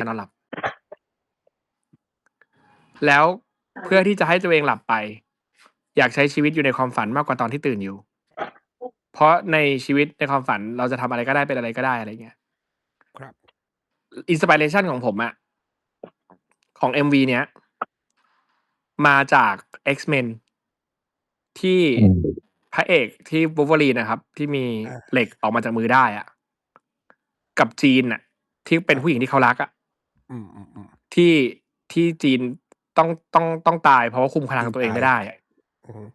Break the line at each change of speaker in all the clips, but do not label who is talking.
ให้นอนหลับ แล้วเพื่อที่จะให้ตัวเองหลับไป อยากใช้ชีวิตอยู่ในความฝันมากกว่าตอนที่ตื่นอยู่ เพราะในชีวิตในความฝันเราจะทำอะไรก็ได้เป็นอะไรก็ได้อะไรเงี้ย
ครับ
อินสปิเรชันของผมอะของ MV เนี้ย มาจาก X-Men ที่
อืม
พระเอกที่บู l เวอรีนะครับ ที่มี
อ่า
เหล็กออกมาจากมือได้อะกับจีนอะที่เป็นผู้หญิงที่เขารักอะ
อืมอืมอืม
ที่ที่จีนต้องต้องต้องตายเพราะว่าคุมพลัง
ต้อง
ตัวเอง
ตาย
ไม่ได้อะ
อืม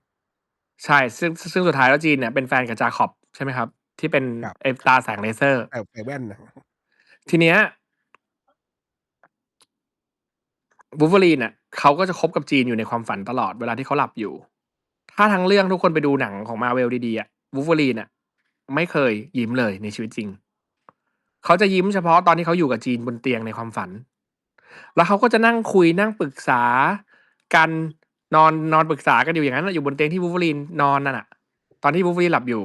ใช่ ซึ่ง ซึ่งสุดท้ายแล้วจีนเนี่ยเป็นแฟนกับจาคอบ ใช่ไหมครับ ที่เป็น
ครับ
ไอ้ตาแสงเลเซอร์
แต่ใส่แว่นนะ
ทีเนี้ยบูเวอรีนอะเขาก็จะคบกับจีนอยู่ในความฝันตลอดเวลาที่เขาหลับอยู่ ถ้าทั้งเรื่องทุกคนไปดูหนังของมาเวลดีๆอะบูเวอรีนอะไม่เคยยิ้มเลยในชีวิตจริง เขาจะยิ้มเฉพาะตอนที่เขาอยู่กับจีนบนเตียงในความฝัน แล้วเขาก็จะนั่งคุยนั่งปรึกษากันนอนนอนปรึกษากันอยู่อย่างนั้นอยู่บนเตียงที่บูเวอรีนนอนนั่นน่ะตอนที่บูเวอรีนหลับอยู่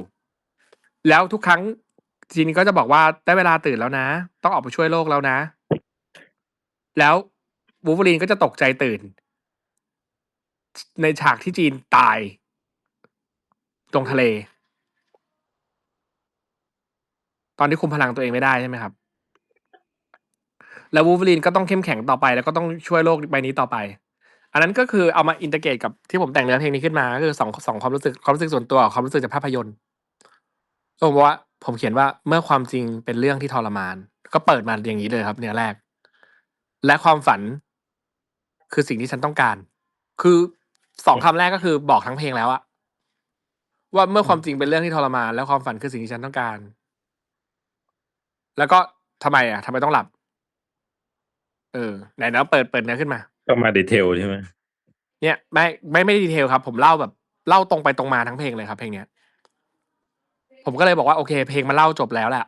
แล้วทุกครั้งจีนก็จะบอกว่าได้เวลาตื่นแล้วนะ ต้องออกไปช่วยโลกแล้วนะ แล้วบูเวอรีนก็จะตกใจตื่น ในฉากที่จีนตาย ตรงทะเล ตอนที่คุมพลังตัวเองไม่ได้ใช่ไหมครับ แล้ววูฟเวอรีนก็ต้องเข้มแข็งต่อไป แล้วก็ต้องช่วยโลกใบนี้ต่อไป อันนั้นก็คือเอามาอินเตอร์เกตกับที่ผมแต่งเนื้อเพลงนี้ขึ้นมา ก็คือสองสองความรู้สึกความรู้สึกส่วนตัวความรู้สึกจากภาพยนตร์ผมบอกว่าผมเขียนว่าเมื่อความจริงเป็นเรื่องที่ทรมาน ก็เปิดมาอย่างนี้เลยครับ เนื้อแรก และความฝัน คือสิ่งที่ฉันต้องการ คือสองคำแรกก็คือบอกทั้งเพลงแล้วอะว่าเมื่อความจริงเป็นเรื่องที่ทรมาน และความฝันคือสิ่งที่ฉันต้องการ แล้วก็ทำไมอะทำไมต้องหลับ เออไหนนะเปิดเปิดเนื้อขึ้นมา
ก็มาดีเทลใช่ไหม
เนี่ยไม่ไม่ไม่ได้ดีเทลครับ ผมเล่าแบบเล่าตรงไปตรงมาทั้งเพลงเลยครับ เพลงเนี้ย ผมก็เลยบอกว่าโอเค เพลงมันเล่าจบแล้วแหละ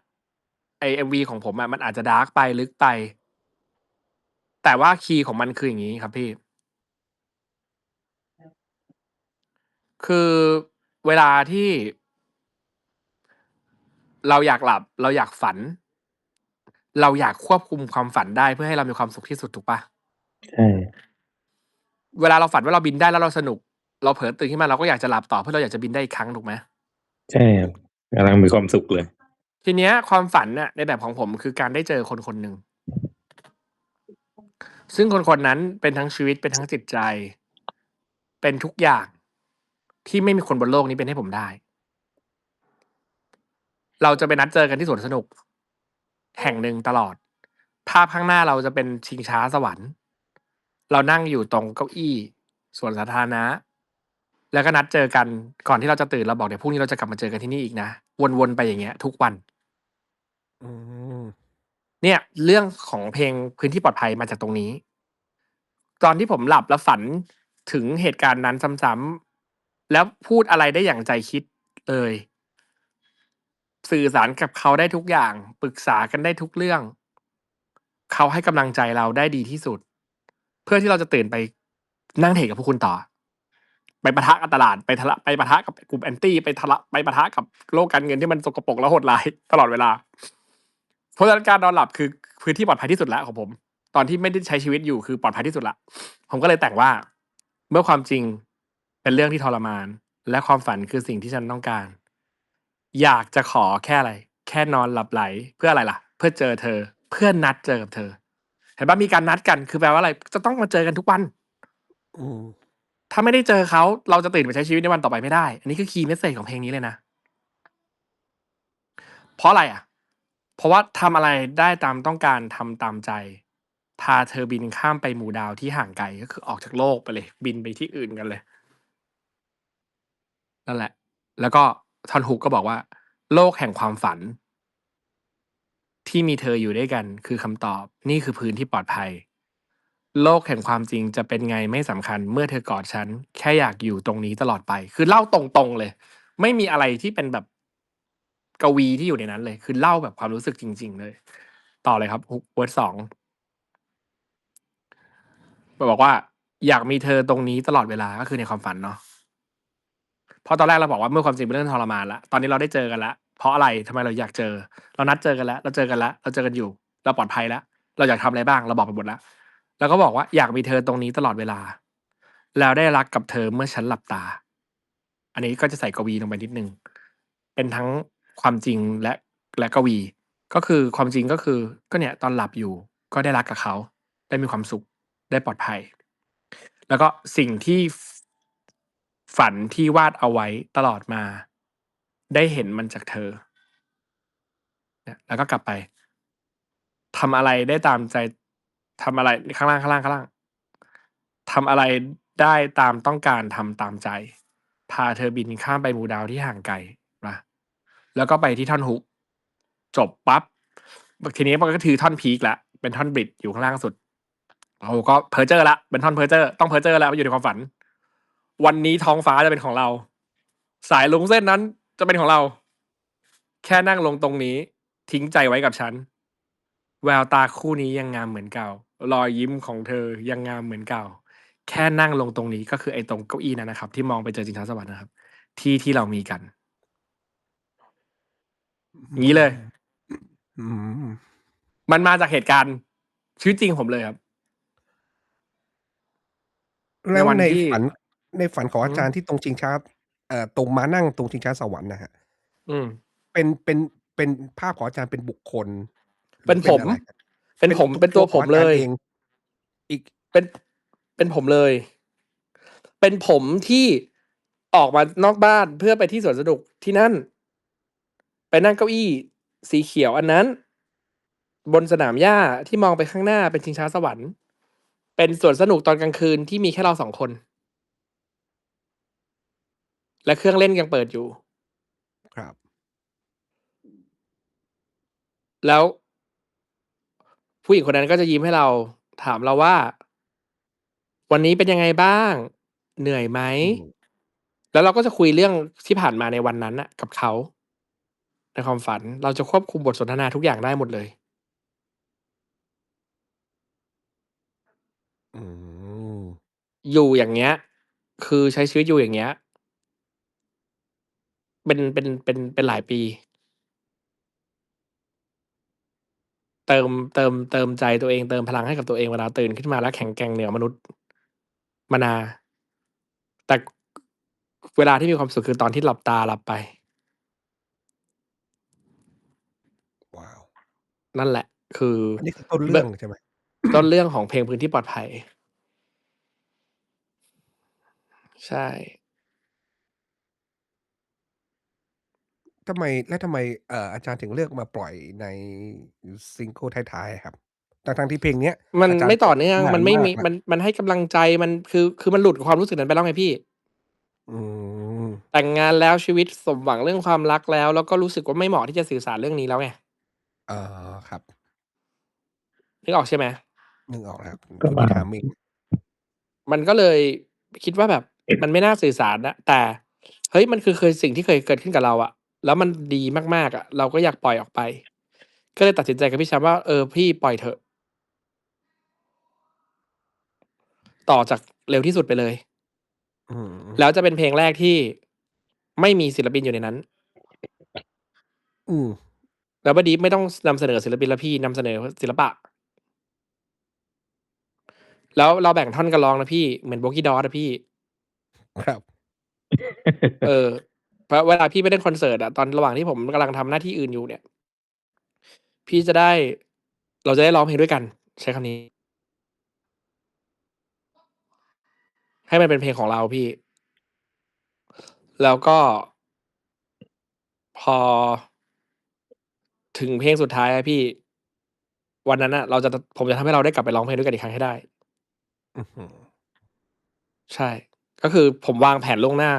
ไอเอ็มวีของผมอะมันอาจจะดาร์กไปลึกไป แต่ว่าคีย์ของมันคืออย่างนี้ครับพี่ คือเวลาที่ เราอยากหลับ เราอยากฝัน เราอยากควบคุมความฝันได้เพื่อให้เรามีความสุขที่สุดถูกปะ
ใช่
เวลาเราฝันว่าเราบินได้แล้วเราสนุก เราเผลอตื่นขึ้นมาเราก็อยากจะหลับต่อเพื่อเราอยากจะบินได้อีกครั้งถูกไหม
ใช่ครับกำลังมีความสุขเลย
ทีเนี้ยความฝันน่ะในแบบของผมคือการได้เจอคนคนหนึ่งซึ่งคนคนนั้นเป็นทั้งชีวิตเป็นทั้งจิตใจ เป็นทุกอย่างที่ไม่มีคนบนโลกนี้เป็นให้ผมได้ เราจะไปนัดเจอกันที่สวนสนุก แห่งหนึ่งตลอด ภาพข้างหน้าเราจะเป็นชิงช้าสวรรค์ เรานั่งอยู่ตรงเก้าอี้สวนสาธารณะ แล้วก็นัดเจอกันก่อนที่เราจะตื่นเราบอกเดี๋ยวพรุ่งนี้เราจะกลับมาเจอกันที่นี่อีกนะ วนๆไปอย่างเงี้ย ทุกวันเนี่ย เรื่องของเพลงพื้นที่ปลอดภัยมาจากตรงนี้ ตอนที่ผมหลับแล้วฝันถึงเหตุการณ์นั้นซ้ำๆแล้วพูดอะไรได้อย่างใจคิดเลย สื่อสารกับเขาได้ทุกอย่าง ปรึกษากันได้ทุกเรื่อง เขาให้กำลังใจเราได้ดีที่สุด เพื่อที่เราจะตื่นไปนั่งเทรดกับพวกคุณต่อ ไปปะทะกับตลาดไปทะละไปปะทะกับกลุ่มแอนตี้ไปทะละไปปะทะกับโลกการเงินที่มันสกปรกและโหดร้ายตลอดเวลา เพราะฉะนั้นการนอนหลับคือพื้นที่ปลอดภัยที่สุดแล้วของผม ตอนที่ไม่ได้ใช้ชีวิตอยู่คือปลอดภัยที่สุดละผมก็เลยแต่งว่า เมื่อความจริงเป็นเรื่องที่ทรมาน และความฝันคือสิ่งที่ฉันต้องการ อยากจะขอแค่อะไร แค่นอนหลับไหลเพื่ออะไรล่ะ เพื่อเจอเธอ เพื่อนัดเจอกับเธอ เห็นปะมีการนัดกันคือแปลว่าอะไร จะต้องมาเจอกันทุกวัน
อืม
ถ้าไม่ได้เจอเขาเราจะตื่นไปใช้ชีวิตในวันต่อไปไม่ได้ อันนี้คือคีย์เมสเซจของเพลงนี้เลยนะ เพราะอะไรอะ เพราะว่าทำอะไรได้ตามต้องการทำตามใจ พาเธอบินข้ามไปหมู่ดาวที่ห่างไกลก็คือออกจากโลกไปเลย บินไปที่อื่นกันเลยนั่นแหละ แล้วก็ ทอนฮุกก็บอกว่า โลกแห่งความฝัน ที่มีเธออยู่ด้วยกัน คือคำตอบ นี่คือพื้นที่ปลอดภัย โลกแห่งความจริงจะเป็นไงไม่สำคัญ เมื่อเธอกอดฉัน แค่อยากอยู่ตรงนี้ตลอดไป คือเล่าตรงๆเลย ไม่มีอะไรที่เป็นแบบกวีที่อยู่ในนั้นเลย คือเล่าแบบความรู้สึกจริง ๆ เลย ต่อเลยครับฮุกเวิร์ดสองบอกว่า อยากมีเธอตรงนี้ตลอดเวลาก็คือในความฝันเนาะ เพราะตอนแรกเราบอกว่าเมื่อความจริงเป็นเรื่องทรมานละตอนนี้เราได้เจอกันแล้วเพราะอะไรทำไมเราอยากเจอ เรานัดเจอกันแล้ว เราเจอกันแล้ว เราเจอกันอยู่ เราปลอดภัยแล้ว เราอยากทำอะไรบ้าง เราบอกไปหมดแล้ว แล้วก็บอกว่าอยากมีเธอตรงนี้ตลอดเวลา แล้วได้รักกับเธอเมื่อฉันหลับตา อันนี้ก็จะใส่กวีลงไปนิดนึง เป็นทั้งความจริงและและกวี ก็คือความจริงก็คือ ก็เนี่ยตอนหลับอยู่ ก็ได้รักกับเขา ได้มีความสุข ได้ปลอดภัย แล้วก็สิ่งที่ ฝันที่วาดเอาไว้ตลอดมา ได้เห็นมันจากเธอเนี่ยแล้วก็กลับไปทำอะไรได้ตามใจทำอะไรข้างล่างข้างล่างข้างล่างทำอะไรได้ตามต้องการทำตามใจ พาเธอบินข้ามไปหมู่ดาวที่ห่างไกลนะแล้วก็ไปที่ท่อนฮุก จบปั๊บทีนี้มันก็คือท่อนพีคละเป็นท่อนบริดอยู่ข้างล่างสุดเราก็เพอร์เจอร์ละเป็นท่อนเพอร์เจอร์ต้องเพอร์เจอร์แล้วอยู่ในความฝัน วันนี้ท้องฟ้าจะเป็นของเรา สายลุงเส้นนั้นจะเป็นของเรา แค่นั่งลงตรงนี้ ทิ้งใจไว้กับฉัน แววตาคู่นี้ยังงามเหมือนเก่า รอยยิ้มของเธอยังงามเหมือนเก่า แค่นั่งลงตรงนี้ก็คือไอ้ตรงเก้าอี้นั้นนะครับ ที่มองไปเจอจิงช้าสวรรค์นะครับ ที่ที่เรามีกันอย่างนี้เลย
อืม
มันมาจากเหตุการณ์ชีวิตจริงผมเลยครับ
แล้ว
ในวัน
ใน
ที่
ฝัน ในฝันของ
อื
อามจารย์ที่ตรงชิงช้าเอ่อตรงมานั่งตรงชิงช้าสวรรค์นะฮะ
อืม
เป็นเป็นเป็นภาพของอาจารย์เป็นบุคคลหรือ
เป็นผม
อะไรครับ
เป็นผมเป็นตัวผม
ของอา
เล
จาร
ย
เองอีก
เป็นเป็นผมเลย เป็นผมที่ออกมานอกบ้านเพื่อไปที่สวนสนุกที่นั่น ไปนั่งเก้าอี้ สีเขียวอันนั้น บนสนามหญ้าที่มองไปข้างหน้าเป็นชิงช้าสวรรค์ เป็นสวนสนุกตอนกลางคืนที่มีแค่เราสองคน และเครื่องเล่นยังเปิดอยู่
ครับ
แล้วผู้หญิงคนนั้นก็จะยิ้มให้เราถามเราว่า วันนี้เป็นยังไงบ้าง เหนื่อยไหม
อืม
แล้วเราก็จะคุยเรื่องที่ผ่านมาในวันนั้นน่ะ กับเขา ในความฝันเราจะควบคุมบทสนทนาทุกอย่างได้หมดเลย
อืม
อยู่อย่างเงี้ย คือใช้ชีวิตอยู่อย่างเงี้ย เป็นเป็นเป็นเป็นหลายปี เติมเติมเติมใจตัวเองเติมพลังให้กับตัวเองเวลาตื่นขึ้นมาแล้วแข็งแกร่งเหนือมนุษย์มานา แต่เวลาที่มีความสุขคือตอนที่หลับตาหลับไป
ว้าว
นั่นแหละ คือ
อันนี้คือต้นเรื่องใช่ไหม
ต้นเรื่องของเพลงพื้นที่ปลอดภัย ใช่
ทำไม แล้วทำไม เอ่อ อาจารย์ถึงเลือกมาปล่อยในซิงเกิลท้าย ๆ ครับ ทั้ง ๆ ที่เพลงเนี้ย
มัน
อาจารย์
ไม่ต่อเนื่อง
ปล่ยา
มันไม่มีา
กแล้ว
มัน มันให้กำลังใจ มัน คือ คือมันหลุดความรู้สึกนั้นไปแล้วไงพี่
อืม
แต่งงานแล้ว ชีวิตสมหวังเรื่องความรักแล้ว แล้วก็รู้สึกว่าไม่เหมาะที่จะสื่อสารเรื่องนี้แล้วไง
เออครับ
นึกออกใช่ไหม
นึกออกแล้วครับ
ก็
ที่
มา
พี่ถามเอง
มันก็เลยคิดว่าแบบมันไม่น่าสื่อสารนะ แต่ เฮ้ย มันคือเคย สิ่งที่เคยเกิดขึ้นกับเราอะ แล้วมันดีมากๆอะเราก็อยากปล่อยออกไป ก็เลยตัดสินใจกับพี่แชมป์ว่าเออพี่ปล่อยเถอะ ต่อจากเร็วที่สุดไปเลย
อืม
แล้วจะเป็นเพลงแรกที่ไม่มีศิลปินอยู่ในนั้น
อืม
แล้วบดีไม่ต้องนำเสนอศิลปินแล้วพี่นำเสนอศิลปะ แล้วเราแบ่งท่อนกันร้องนะพี่เหมือนโบกี้ดอสนะพี่
ครับ
เออ เพราะเวลาพี่ไปเล่นคอนเสิร์ตอะตอนระหว่างที่ผมกำลังทำหน้าที่อื่นอยู่เนี่ย พี่จะได้เราจะได้ร้องเพลงด้วยกัน ใช้คำนี้ ให้มันเป็นเพลงของเราพี่ แล้วก็พอถึงเพลงสุดท้ายอะพี่ วันนั้นอะเราจะผมจะทำให้เราได้กลับไปร้องเพลงด้วยกันอีกครั้งให้ได้
อื้อหือ
ใช่ ก็คือผมวางแผนล่วงหน้า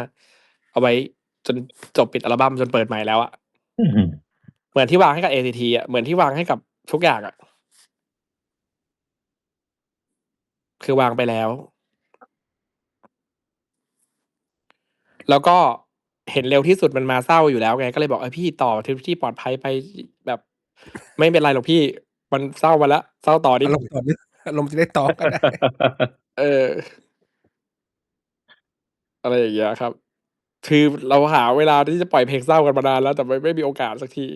เอาไว้ จนจบปิดอัลบั้มจนเปิดใหม่แล้วอะ
อืม
เหมือนที่วางให้กับ ACT อะเหมือนที่วางให้กับทุกอย่างอะคือวางไปแล้ว แล้วก็เห็นเร็วที่สุดมันมาเศร้าอยู่แล้วไง ก็เลยบอกเออพี่ต่อที่ที่ปลอดภัยไปแบบ ไม่เป็นไรหรอกพี่ มันเศร้ามาแล้วเศร้าต่อดิ
อารมณ์ต่อเนื่องอารมณ์จะได้ต่อกันได้
เออ อะไรอย่างเงี้ยครับ คือเราหาเวลาที่จะปล่อยเพลงเศร้ากันมานานแล้ว แต่ไม่ไม่มีโอกาสสักที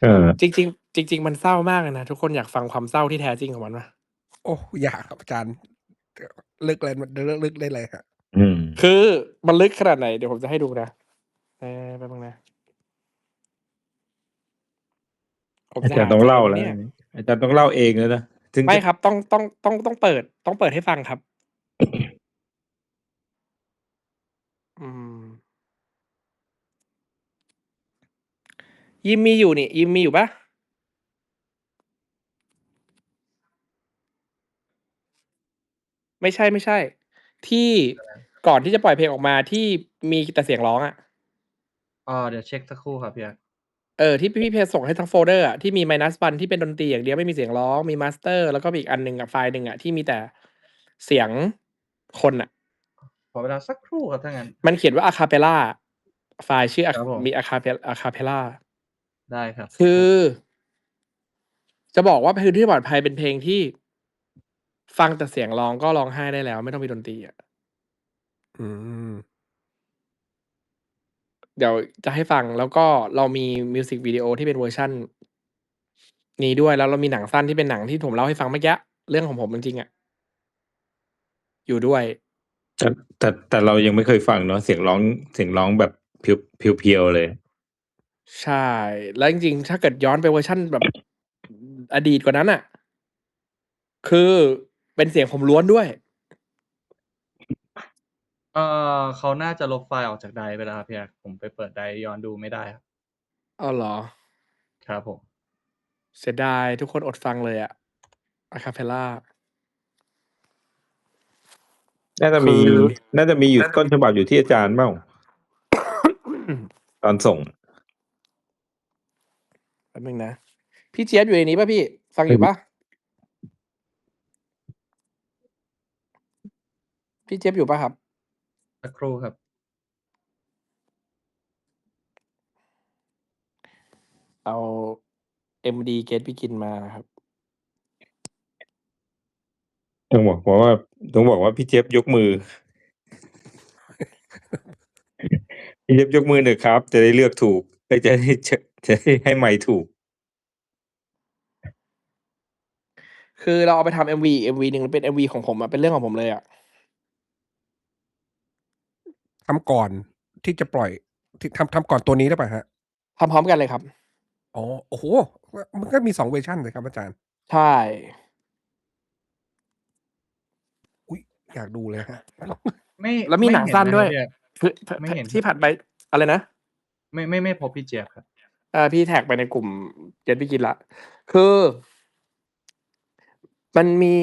เออ
จริง ๆ จริง ๆ มันเศร้ามากเลยนะทุกคนอยากฟังความเศร้าที่แท้จริงของมันปะ
โอ้อยากครับอาจารย์เลิกเลยมันเลิกเลิกได้เลยฮะ
อืม
คือมันลึกขนาดไหนเดี๋ยวผมจะให้ดูนะเออแป๊บนึงนะผม
อา
จะ
จารย์
ห
ต้องเล่าแล้ว
เนี่ย
อาจารย์ต้องเล่าเองแล้วนะถึงจะ
ไม่ครับต้องต้องต้องต้องเปิด ต้องเปิดให้ฟังครับ ยิมมีอยู่นี่ ยิมมีอยู่ปะไม่ใช่ไม่ใช่ ที่ก่อนที่จะปล่อยเพลงออกมาที่มีแต่เสียงร้องอะ
อ่าเดี๋ยวเช็คสักครู่ครับพี่อาร์ต
เออที่พี่เพจส่งให้ทั้งโฟลเดอร์อะที่มี minus one ที่เป็นดนตรีอย่างเดียวไม่มีเสียงร้องมีมาสเตอร์ แล้วก็มีอีกอันหนึ่งอะไฟล์หนึ่งอะที่มีแต่เสียงคนอะ
ขอเวลาสักครู่ครับถ้างั้น
มันเขียนว่าอะคาเปล่าไฟล์ชื่อ
ครับผม
มีอะคาเปอะคาเปล่า
ได้ครับ
คือ จะบอกว่าพื้นที่ปลอดภัยเป็นเพลงที่ ฟังแต่เสียงร้องก็ร้องไห้ได้แล้ว ไม่ต้องมีดนตรีอะ
อืม
เดี๋ยวจะให้ฟังแล้วก็เรามีมิวสิกวิดีโอที่เป็นเวอร์ชั่น นี้ด้วยแล้วเรามีหนังสั้นที่เป็นหนังที่ผมเล่าให้ฟังเมื่อกี้เรื่องของผมจริงๆอะอยู่ด้วย
แต่แต่แต่เรายังไม่เคยฟังเนาะเสียงร้องเสียงร้องแบบเพียวเพียวเพียวๆเลย
ใช่ แล้วจริง ๆ ถ้าเกิดย้อนไปเวอร์ชั่นแบบ อดีตกว่านั้นอะ คือเป็นเสียงผมล้วนด้วย
เออเขาน่าจะลบไฟล์ออกจากไดรฟ์ไปแล้วครับพี่อาร์ตผมไปเปิดไดรฟ์ย้อนดูไม่ได้ครับ
อ๋อเหรอ
ครับผม
เสียดายทุกคนอดฟังเลยอะอะคาเพล่า
น่าจะมี
คือ
น่าจะมีอยู่ต้นฉบับอยู่ที่อาจารย์เปล่า ตอนส่ง
แป๊บนึงนะ พี่เจี๊ยบอยู่ในนี้ป่ะพี่ ฟังอยู่ป่ะ พี่เจี๊ยบอยู่ป่ะครับ
สักครู่ครับ
เอา MD Get Begin มาครับ
ต้องบอกว่าต้องบอกว่าพี่เจี๊ยบยกมือ พี่เจี๊ยบยกมือหน่อยครับ จะได้เลือกถูกเอ้ยจะได้ จะจะได้ให้ไม่ถูก
คือเราเอาไปทำ MV MV หนึ่งเป็น MV ของผมอะเป็นเรื่องของผมเลยอะ
ทำก่อนที่จะปล่อยที่ทำทำก่อนตัวนี้ได้ป่ะฮะ
ทำพร้อมกันเลยครับ
อ๋อ โอ้โห มันก็มีสองเวอร์ชันเลยครับอาจารย์
ใช่
อุ้ยอยากดูเลยฮะ
ไม่
แล้วมีหนัง
ไเสั้
นด้วยะ
ครับ
คือ
ไม่เห็น
ที่ผ่านไปอะไรนะ
พี่อาร์ตไม่ไม่ไม่พบพี่เจี๊ยบครับ
อ่าพี่แท็กไปในกลุ่มเจ็ดพี่กินละ คือ มันมี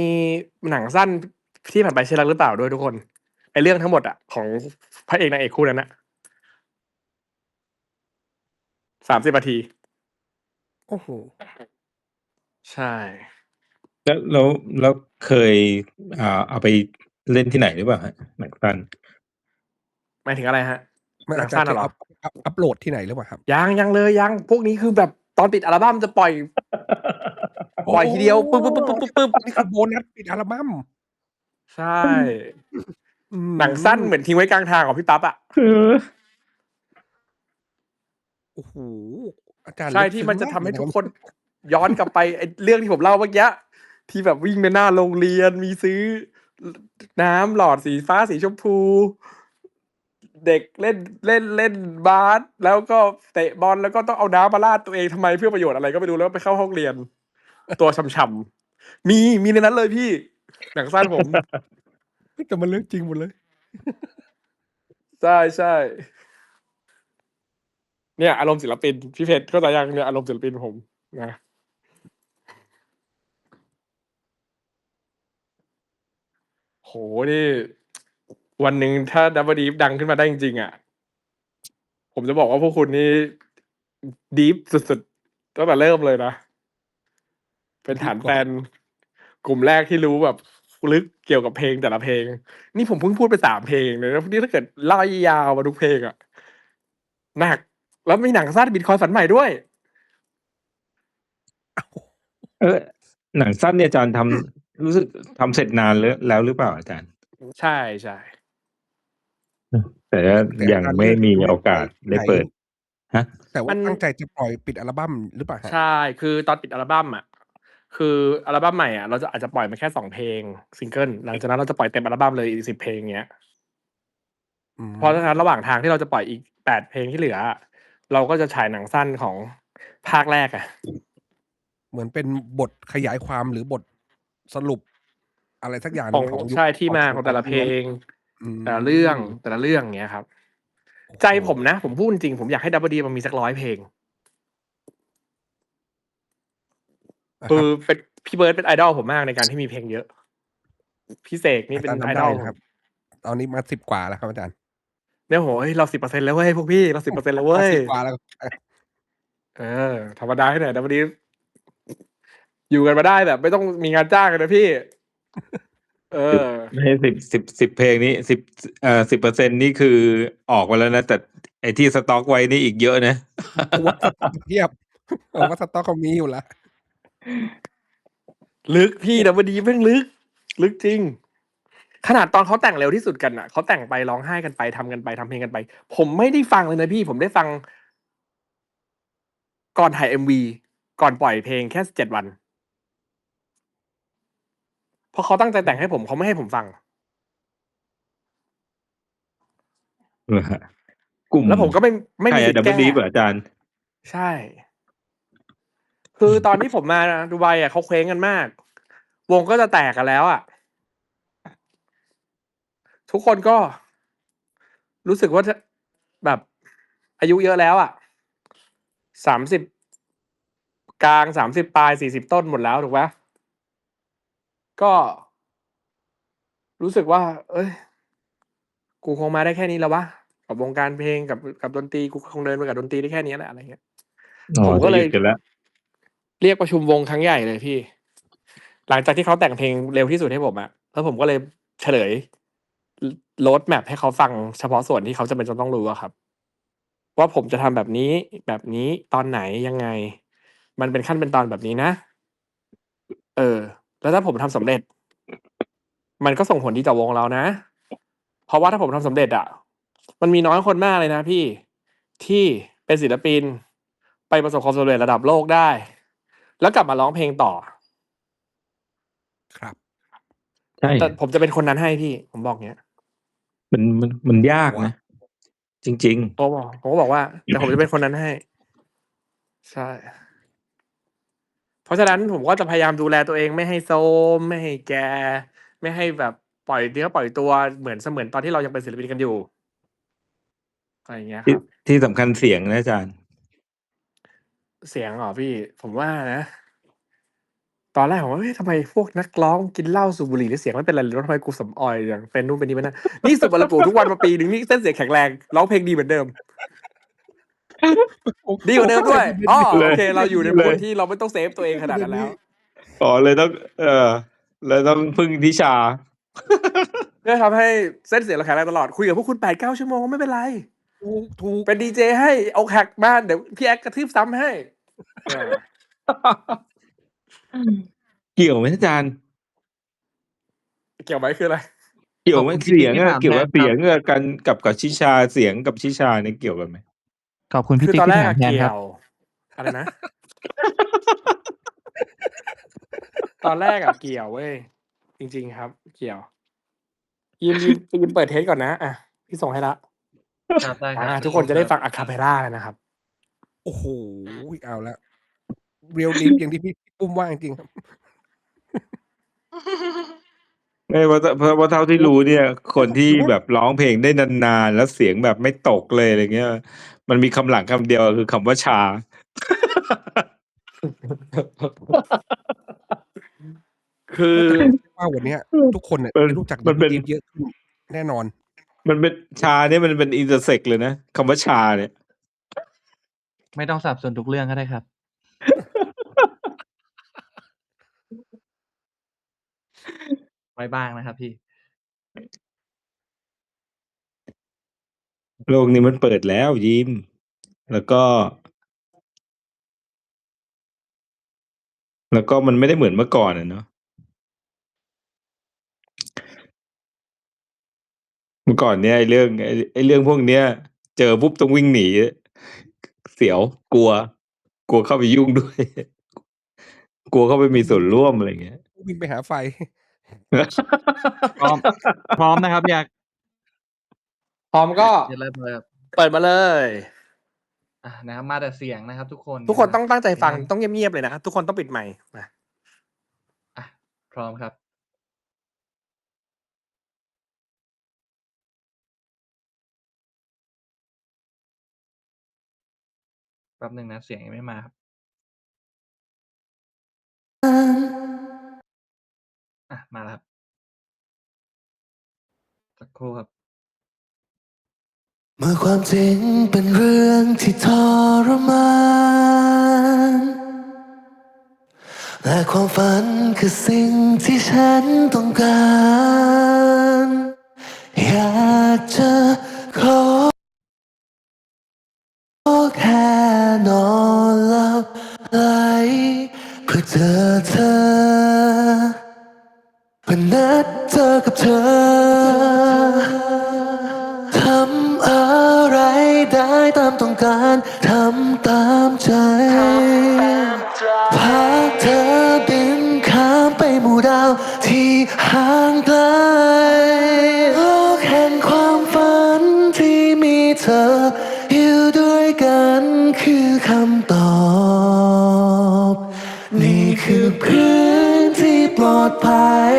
หนังสั้นที่ผ่านไปใช่รักหรือเปล่าด้วยทุกคนไอเรื่องทั้งหมดอะของพระเอกนางเอกคู่นั้นอะสามสิบนาที
โอ้โห
ใช่
แล้วแล้วแล้วเคยอ่าเอาไปเล่นที่ไหนหรือเปล่าฮะหนังสั้น
หมายถึงอะไรฮะ
มัน
หนั
อางจ
สั้
จะ
นน่ะเหรอ
อัพ อัพอัพโหลดที่ไหนหรือเปล่าครับ
ยังยังเลยยัง พวกนี้คือแบบตอนปิดอัลบั้มจะปล่อย ปล่อยทีเดียวปึ๊บปึ๊บปึ๊บปึ๊บปึ๊บ
นี่คือโบนัสปิดอัลบั้ม
ใช่
อืม
หนังสั้นเหมือนทิ้งไว้กลางทางของพี่ปั๊บอะ
โอ้โหอาจารย์
ใช่
ลึก
ที่
ซึ้ง
มันจะทำให้า
กเลย
ทุกคน ย้อนกลับไปไอ้เรื่องที่ผมเล่าเมื่อกี้ที่แบบวิ่งไปหน้าโรงเรียนมีซื้อ น้ำหลอดสีฟ้าสีชมพู เด็กเล่นเล่นเล่นบาสแล้วก็เตะบอลแล้วก็ต้องเอาน้ำมาราดตัวเองทำไมเพื่อประโยชน์อะไรก็ไม่รู้แล้วไปเข้าห้องเรียน ตัวช่ำๆมีมีในนั้นเลยพี่หนังสั้นผม
แต่มันเรื่องจริงหมดเลย
ใช่ใช่เนี่ยอารมณ์ศิลปินพี่เพชรเข้าใจยังเนี่ยอารมณ์ศิลปินผมนะโหนี่ วันหนึ่งถ้าดับเบิลดีฟดังขึ้นมาได้จริงๆอะ ผมจะบอกว่าพวกคุณนี่ดีฟสุดๆตั้งแต่เริ่มเลยนะ เป็นฐานแฟน กลุ่มแรกที่รู้แบบลึกเกี่ยวกับเพลงแต่ละเพลง นี่ผมเพิ่งพูดไปสามเพลงเลยนะนี่ถ้าเกิดไล่ยาวมาทุกเพลงอะหนัก แล้วมีหนังสั้นบิตคอยฝันใหม่ด้วย
เออ หนังสั้นเนี่ยอาจารย์ทำรู้สึกทำเสร็จนานแล้วแล้วหรือเปล่าอาจารย์
ใช่ใช่
แต่ว่ายังไม่มีโอกาสได้เปิดฮะ
แต่ว่า
มัน
ตั้งใจจะปล่อยปิดอัลบั้มหรือเปล่าครับ
ใช่ คือตอนปิดอัลบั้มอะคืออัลบั้มใหม่อะเราจะอาจจะปล่อยมาแค่สองเพลงซิงเกิลหลังจากนั้นเราจะปล่อยเต็มอัลบั้มเลยอีกสิบเพลงเงี้ย
อืม
เพราะฉะนั้นระหว่างทางที่เราจะปล่อยอีกแปดเพลงที่เหลืออะเราก็จะฉายหนังสั้นของภาคแรกอะ
เหมือนเป็นบทขยายความหรือบทสรุป อะไรสักอย่างห
ข
นึ่
อง
งของยุค
ใช่ที่มาของแต่ละเพลง
อืม
แต่ละเรื่องแต่ละเรื่องเงี้ยครับ ใจผมนะ ผมพูดจริง ผมอยากให้ดับเบิลดีมันมีสักร้อยเพลง
อะ
คื
ค
อ
รับ
เป็นพี่เบิร์ดเป็นไอดอลผมมากในการที่มีเพลงเยอะ พี่เสกนี่เป็น
อาจารย์
ไอ
ทำ
ด
ได้
อล
นะครับ ตอนนี้มาสิบกว่าแล้วครับอาจารย์
เนี่ยโหเฮ้ยเราสิบเปอร์เซ็นแล้วเว้ยพวกพี่เราสิบเปอร์เซ็นแล้วเว้ย
สิบกว่าแล้ว
เออธรรมดาให้หน่อยดับเบิลดีอยู่กันมาได้แบบ ไม่ต้องมีงานจ้างกันนะพี่ เออ
ไม่ใช่สิบสิบสิบเพลงนี้สิบเอ่อสิบเปอร์เซ็นนี่คือออกมาแล้วนะ แต่ไอที่สต็อกไว้นี่อีกเยอะนะ
ผมว่าสต็อกเทียบผมว่าสต็อกเขามีอยู่แล้ว
ลึกพี่ดับเบิลดีแม่งลึก ลึกจริง ขนาดตอนเขาแต่งเร็วที่สุดกันอะเขาแต่งไปร้องไห้กันไปทำกันไปทำเพลงกันไป ผมไม่ได้ฟังเลยนะพี่ ผมได้ฟัง ก่อนถ่ายเอ็มวีก่อนปล่อยเพลงแค่เจ็ดวัน เพราะเขาตั้งใจแต่งให้ผมเขาไม่ให้ผมฟัง
กลุ่ม
แล้วผมก็ไม่ไม่
ใคร
มีสิท
ดับ
ธิ์
เบิล
แก้
ดีเหรออาจารย์
ใช่ คือตอนที่ผมมาดูไบอะเขาเคว้งกันมาก วงก็จะแตกกันแล้วอะ ทุกคนก็รู้สึกว่าจะแบบอายุเยอะแล้วอะสามสิบกลางสามสิบปลายสี่สิบต้นหมดแล้วถูกปะ ก็ รู้สึกว่า เอ้ย กูคงมาได้แค่นี้แล้ววะกับวงการเพลงกับกับดนตรีกูคงเดินไปกับดนตรีได้แค่นี้แหละอะไรเงี้ย
อ๋อ
ผมก็เลย
จะหยุดกันแล้ว
เรียกประชุมวงครั้งใหญ่เลยพี่ หลังจากที่เขาแต่งเพลงเร็วที่สุดให้ผมอะแล้วผมก็เลยเฉลยโรดแมพให้เขาฟังเฉพาะส่วนที่เขาจะเป็นจะต้องรู้อะครับ ว่าผมจะทำแบบนี้แบบนี้ตอนไหนยังไง มันเป็นขั้นเป็นตอนแบบนี้นะ เออ แล้วถ้าผมทำสำเร็จ มันก็ส่งผลดีต่อวงเรานะ เพราะว่าถ้าผมทำสำเร็จอะมันมีน้อยคนมากเลยนะพี่ที่เป็นศิลปิน ไปประสบความสำเร็จระดับโลกได้ แล้วกลับมาร้องเพลงต่อ
ครับ
ใช่
แต่ผมจะเป็นคนนั้นให้พี่ ผมบอกเงี้ย
มันมันมันยากนะ จริง
ผมบอกผมก็บอกว่า แต่ผมจะเป็นคนนั้นให้ ใช่ เพราะฉะนั้นผมก็จะพยายามดูแลตัวเองไม่ให้โซมไม่ให้แก ไม่ให้แบบปล่อยเนื้อปล่อยตัวเหมือนเสมือนตอนที่เรายังเป็นศิลปินกันอยู่อะไรอย่างเงี้ย
ๆ
ค
ที่
รับ
ที่สำคัญเสียงนะอาจารย์
เสียงเหรอพี่ ผมว่านะ ตอนแรกผมว่าเฮ้ยทำไมพวกนักร้องกินเหล้าสูบบุหรี่แล้วเสียงไม่เป็นไรเลยแล้วทำไมกูสำออยอย่างเป็นนู่นเป็นนี่เป็นนั่นนี่สูบบุหรี่ทุกวันมาปีหนึ่งนี่เส้นเสียงแข็งแรงร้องเพลงดีเหมือนเดิม ดีกว่าเดิมด้วยอ๋อโอเคเราอยู่ในโหมดที่เราไม่ต้องเซฟตัวเองขนาดนั้นแล้ว
อ๋อเลยต้อง เออเลยต้องพึ่งทิชา
เพื่อทำให้เส้นเสียงเราแข็งแรงตลอดคุยกับพวกคุณแปดเก้าชั่วโมงไม่เป็นไร
ถูกถูก
เป็นดีเจให้เอาแขกมาเดี๋ยวพี่แอ๊กกระทืบซ้ำให้เออ
เกี่ยวไหมอาจารย์
เกี่ยวไหมคืออะไร
เกี่ยวไหม
ขอบคุณที่
เสียง
ที่
อะ
ถาม
เกี่ยวกับ
แทนครับ
เสียงอะกันกับกับชิชาเสียงกับชิชาเนี่ยเกี่ยวกันไหม
ขอบคุณพี่
คือ
ติ๊ก
ตอน
ที่
แรก
ถาม
อะ
แทน
เกี่
ค
ย
รับ
วอะไรนะ ตอนแรกอะเกี่ยวเว้ยจริง ๆ ครับ เกี่ยวยืมยืมยืมเปิดเทสก่อนนะอะพี่ส่งให้ละ
ครับได้ครั
อ่า
บ
ทุกคนจะได้ฟังอะคาเปล่าแล้วนะครับ
โอ้โหเอาแล้วเรียลลิฟอย่างที่พี่ปุ้มว่าจริงๆครับ
ไม่เพราะเพราะเพราะเท่าที่รู้เนี่ย คนที่แบบร้องเพลงได้นานๆ แล้วเสียงแบบไม่ตกเลยอะไรเงี้ย มันมีคำหลังคำเดียวคือคำว่าชา
คือ
ว่าวันเนี้ยทุกคนเนี่ย
มัน
จะรู้จัก
มันเป็น
ดีเยอะขึ้นแน่นอน
มันเป็นชาเนี่ยมันเป็นอินเตอร์เซกเลยนะคำว่าชาเนี่ย
ไม่ต้องสับสนทุกเรื่องก็ได้ครับ
ไว้บ้างนะครับพี่
โลกนี้มันเปิดแล้วยิ้มแล้วก็ แล้วก็มันไม่ได้เหมือนเมื่อก่อนอะเนาะ เมื่อก่อนเนี่ยไอ้เรื่องไอ้ไอ้เรื่องพวกเนี้ย เจอปุ๊บต้องวิ่งหนี เสียว กลัว กลัวเข้าไปยุ่งด้วย กลัวเข้าไปมีส่วนร่วม อะไรเงี้ย
วิ่งไปหาไฟ
พร้อม พร้อมนะครับ อยาก
พร้อมก็
เดี๋ยวเลยเลยครับ
เปิดมาเลย
อะนะครับมาแต่เสียงนะครับ ทุกคน
ทุกคนต้องตั้งใจฟัง
นะ
ต้องเงียบๆเลยนะครับทุกคนต้องปิดไมค์มา
อะพร้อมครับ แป๊บหนึ่งนะเสียงยังไม่มาครับ มาแล้วครับ สักครู่ครับ
เมื่อความจริงเป็นเรื่องที่ทรมาน และความฝันคือสิ่งที่ฉันต้องการ อยากจะามต้องการทำตามใจพาเธอบินข้ามไปหมู่ดาวที่ห่างไกลโลกแห่งความฝันที่มีเธออยู่ด้วยกันคือคำตอบ นี่คือพื้นที่ปลอดภัย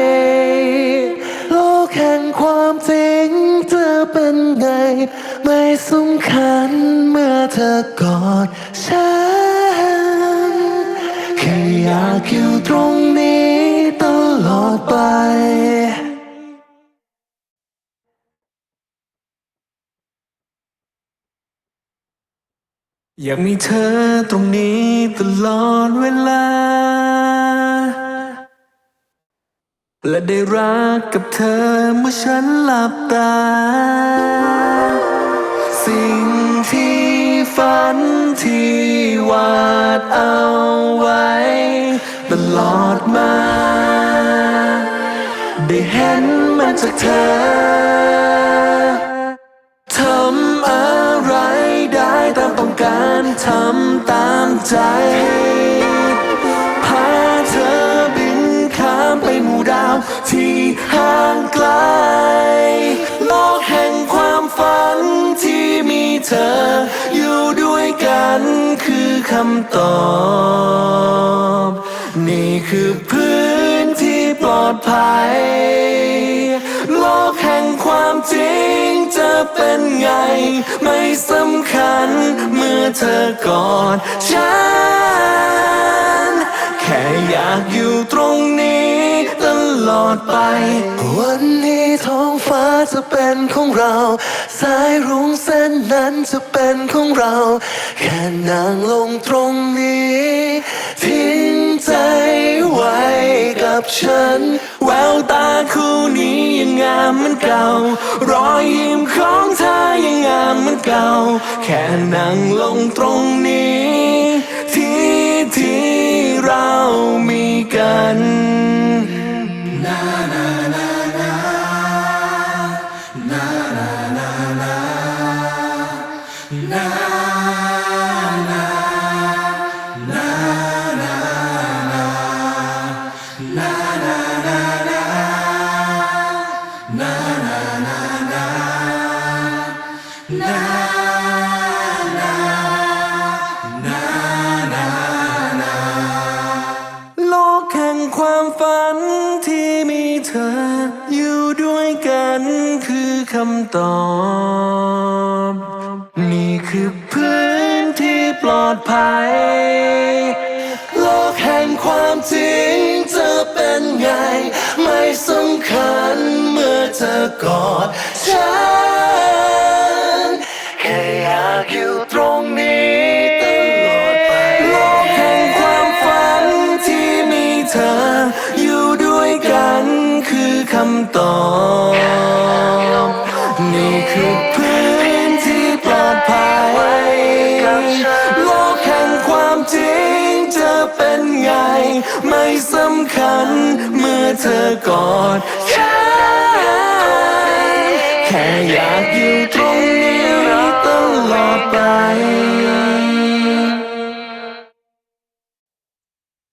อเธอกอดฉันแค่อยากอยู่ตรงนี้ตลอดไปอยากมีเธอตรงนี้ตลอดเวลา และได้รักกับเธอเมื่อฉันหลับตา สิ่งที่ ฝันที่วาดเอาไว้ ตลอดมา ได้เห็นมันจากเธอทำอะไรได้ตามต้องการทำตามใจพาเธอบินข้ามไปหมู่ดาวที่ห่างไกล โลกแห่งความฝันที่มีเธอ ด้วยกันคือคำตอบ นี่คือพื้นที่ปลอดภัย โลกแห่งความจริงจะเป็นไง ไม่สำคัญเมื่อเธอกอดฉัน แค่อยากอยู่ตรงนี้ต ลอดไป วันนี้ท้องฟ้าจะเป็นของเรา สายรุ้งเส้นนั้นจะเป็นของเรา แค่นั่งลงตรงนี้ ทิ้งใจไว้กับฉัน แววตาคู่นี้ยังงามเหมือนเก่า รอยยิ้มของเธอยังงามเหมือนเก่า แค่นั่งลงตรงนี้ ไงไม่สำคัญเมื่อเธอกอดฉัน แค่อยากอยู่ตรงนี้ตลอดไปโลกแห่งความฝันที่มีเธอ อยู่ด้วยกันคือคำตอบนี่คือพื้นที่ปลอดภัยโลกแห่งความจริงจะเป็นไง ไม่สำคัญ เธอกอดฉันแค่อยากอยู่ตรงนี้ตลอดไป